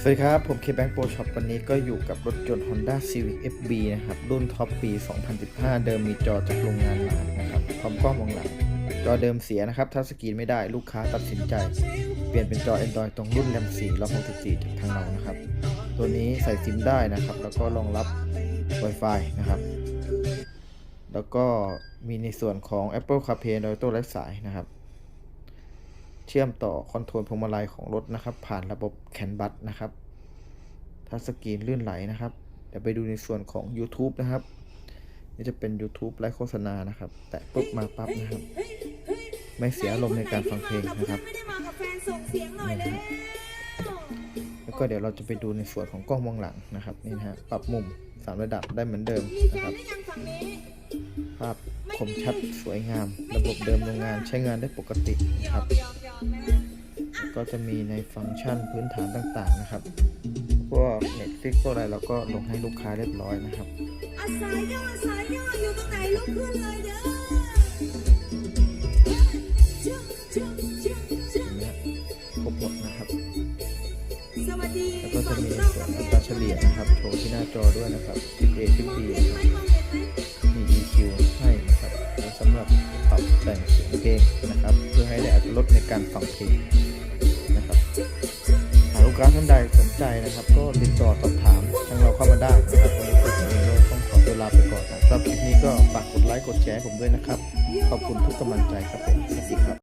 สวัสดีครับ ผมเคแบงค์โปรช็อปวันนี้ก็อยู่กับรถยนต์ Honda Civic FB นะครับ รุ่นท็อปปี 2015 เดิมมีจอจากโรงงานมานะครับพร้อมกล้องมองหลัง จอเดิมเสียนะครับทัชสกรีนไม่ได้ลูกค้าตัดสินใจ เปลี่ยนเป็นจอ Android ตรงรุ่นแรม4 164จากทางเรานะครับ ตัวนี้ใส่ซิมได้นะครับ แล้วก็รองรับ Wi-Fi นะครับ แล้วก็มีในส่วนของ Apple CarPlay Android Auto ไร้สายนะครับ เชื่อมต่อคอนโทรลพวงมาลัยของรถนะครับ ผ่านระบบแคนบัสนะครับทัชสกรีนลื่นไหลนะครับ เดี๋ยวไปดูในส่วนของ YouTube นะครับ นี่จะเป็น YouTube ไลฟ์โฆษณานะครับ แตะปุ๊บมาปั๊บนะครับ ไม่เสียอารมณ์ในการฟังเพลงนะครับ แล้วก็เดี๋ยวเราจะไปดูในส่วนของกล้องมองหลังนะครับนี่นะฮะปรับมุมสามระดับได้เหมือนเดิมนะครับภาพคมชัดสวยงาม ระบบเดิมโรงงานใช้งานได้ปกตินะครับ ก็จะมีในฟังก์ชันพื้นฐานต่างๆนะครับ พวก Netflix พวกอะไรเราก็ลงให้ลูกค้าเรียบร้อยนะครับอาสายย่ออาสายย่ออยู่ตรงไหนลุกขึ้นเลยเด้อจึ๊งจึ๊งจึ๊งจึ๊งอันเนี้ยครบหมดนะครับสวัสดีแล้วก็จะมีในส่วนอัตราเฉลี่ยนะครับโชว์ที่หน้าจอด้วยนะครับทิป A ทิปมอง B เห็นคไหมรับมองเห็นไหมมี EQ ให้นะครับไว้สำหรับปรับแต่งเสียงเพลงนะครับ เพื่อให้ได้อัตรสในการฟังเพลง ค้าท่านใดสนใจนะครับ ก็ติดต่อสอบถามทางเราเข้ามาได้นะครับวันนี้ผมเองก็ต้องขอตัวลาไปก่อนนะครับคลิปนี้ก็ฝากกดไลค์กดแชร์ผมด้วยนะครับ ขอบคุณทุกกำลังใจครับผมสวัสดีครับ